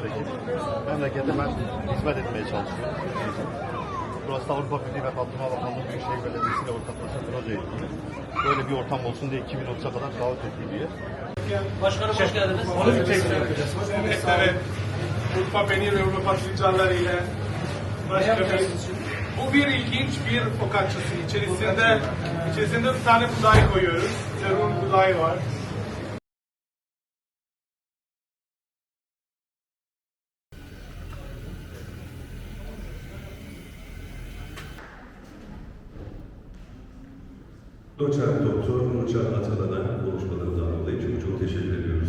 Memlekete ben hizmet etmeye çalışıyorum. Burası da Avrupa Birliği ve Kalkınma Bakanlığı Büyükşehir Belediyesi ile ortaklaşa proje. Böyle bir ortam olsun diye 2030'a kadar davet ediliyor. Başkanım hoş geldiniz. Onu bir tek Evet. Urfa peynir ve Urfa patlıcanları ile başlıyoruz. Bu bir ilginç bir focacciası. İçerisinde, içerisinde bir tane buğday koyuyoruz. Terun buğday var. Doçent Doktor Nurcan Atalan'a konuşmalarından dolayı çok çok teşekkür ediyoruz.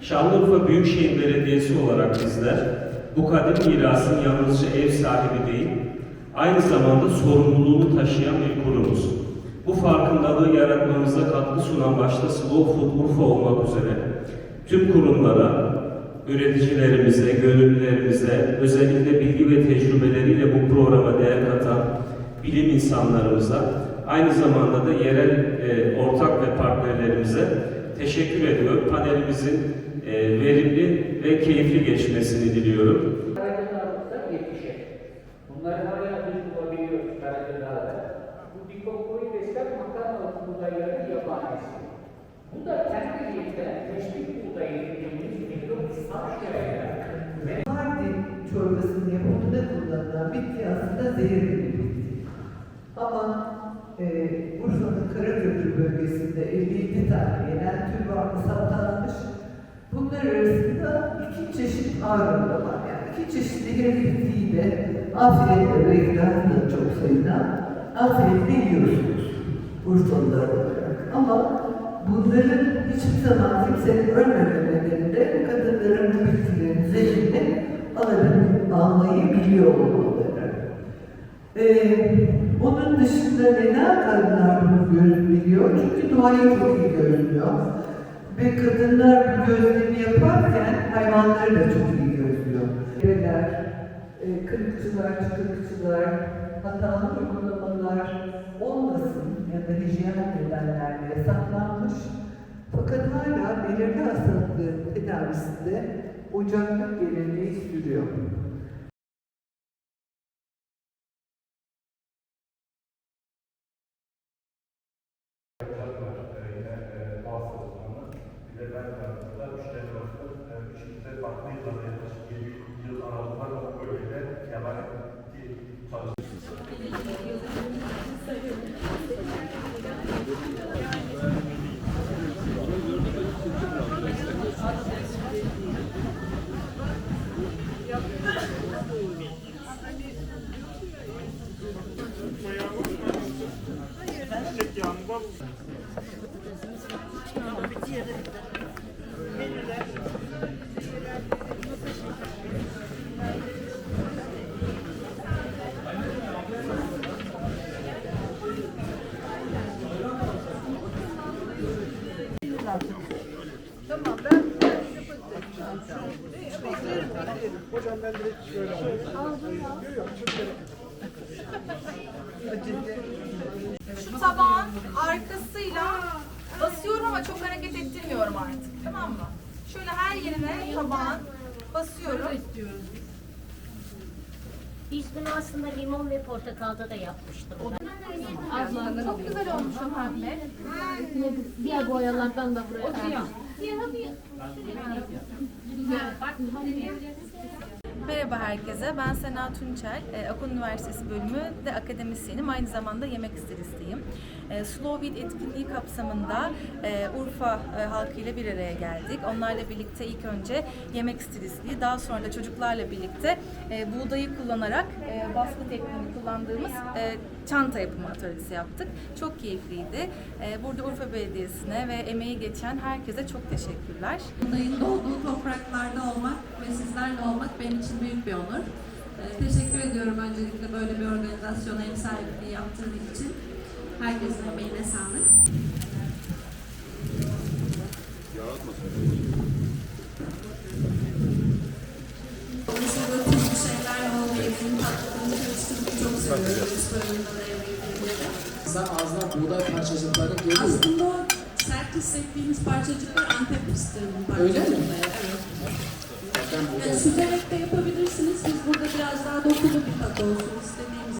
Şanlıurfa Büyükşehir Belediyesi olarak bizler bu kadim mirasın yalnızca ev sahibi değil, aynı zamanda sorumluluğunu taşıyan bir kurumuz. Bu farkındalığı yaratmamıza katkı sunan başta Slow Food Urfa olmak üzere tüm kurumlara, üreticilerimize, gönüllülerimize, özellikle bilgi ve tecrübeleriyle bu programa değer katan bilim insanlarımıza, aynı zamanda da yerel e, ortak ve partnerlerimize teşekkür ediyorum. Panelimizin e, verimli ve keyifli geçmesini diliyorum. Karadeniz'de yetişir. Bunları hala biz bulabiliyoruz Karadeniz'de. Bu dikokoyu besler makarnalık buğdayların yabanisi. Bu da kendiliğinden teşvik buğdayı dediğimiz mikrop saçlarıyla ve Mardin çorbasının yapımında kullanılan bitki aslında zehirli bir bitki. Ama e, Bursa'nın Karaköprü bölgesinde 57 tane yenen tür var saptanmış. Bunlar arasında iki çeşit ağrında var. Yani iki çeşit zehirli bitkiyi de afiyetle ve ikrarla çok sayıda afiyetle yiyorsunuz. Bursalılar olarak. Ama bunların hiçbir zaman kimsenin ölmemelerinde kadınların bu bitkilerin zehrini alabilir, almayı biliyor olmaları. Ee, onun dışında neden kadınlar bunu görebiliyor? Çünkü doğayı çok iyi gözlüyor. Ve kadınlar bu gözlemi yaparken hayvanları da çok iyi gözlüyor. Bebeler, e, kırıkçılar, çıkırıkçılar, hatalı uygulamalar olmasın ya da hijyen nedenlerle yasaklanmış. Fakat hala belirli hastalıkların tedavisinde ocaklık geleneği sürüyor. neler yaptılar, işte e, baktık, içinde bakma yılları yaklaşık 7 yıl aralığında o bölgede kemal ettiği çalışması. Hayır. Çiçek yağmur var mı? Tamam, bitti ya da bitti. Şu tabağın arkasıyla basıyorum ama çok hareket ettirmiyorum artık. Tamam mı? Şöyle her yerine tabağın basıyorum. Biz bunu aslında limon ve portakalda da yapmıştım. ben. Çok güzel olmuş o pembe. Diğer boyalardan da buraya koyalım. Merhaba herkese. Ben Sena Tunçel. E, Akun Üniversitesi bölümü de akademisyenim. Aynı zamanda yemek stilistiyim. E, Slow Eat etkinliği kapsamında e, Urfa e, halkıyla bir araya geldik. Onlarla birlikte ilk önce yemek stilistliği, daha sonra da çocuklarla birlikte e, buğdayı kullanarak baskı tekniğini kullandığımız çanta yapımı atölyesi yaptık. Çok keyifliydi. Burada Urfa Belediyesi'ne ve emeği geçen herkese çok teşekkürler. Buğdayın doğduğu topraklarda olmak ve sizlerle olmak benim için büyük bir onur. Ee, teşekkür ediyorum öncelikle böyle bir organizasyona ev sahipliği yaptığım için. Herkesin emeğine sağlık. Mesela tuzlu şeyler olmayı, tatlılığını çok seviyorum. İnsan ağzına buğday parçacıkları geliyor. Aslında sert hissettiğimiz parçacıklar Antep fıstığının Öyle mi? parçacıkları. Evet. Yani süzerek de yapabilirsiniz. Biz burada biraz daha dokulu bir tat olsun istediğimiz.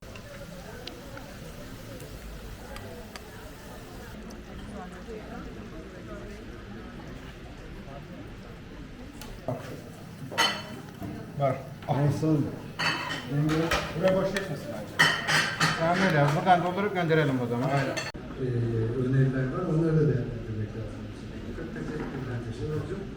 Var. Olsun. Buraya boş geçmesin bence. Tamam öyle. Buradan doldurup gönderelim o zaman. Aynen. Ee, öneriler var. Onları da değerlendirmek lazım. Çok teşekkürler. Teşekkür ederim.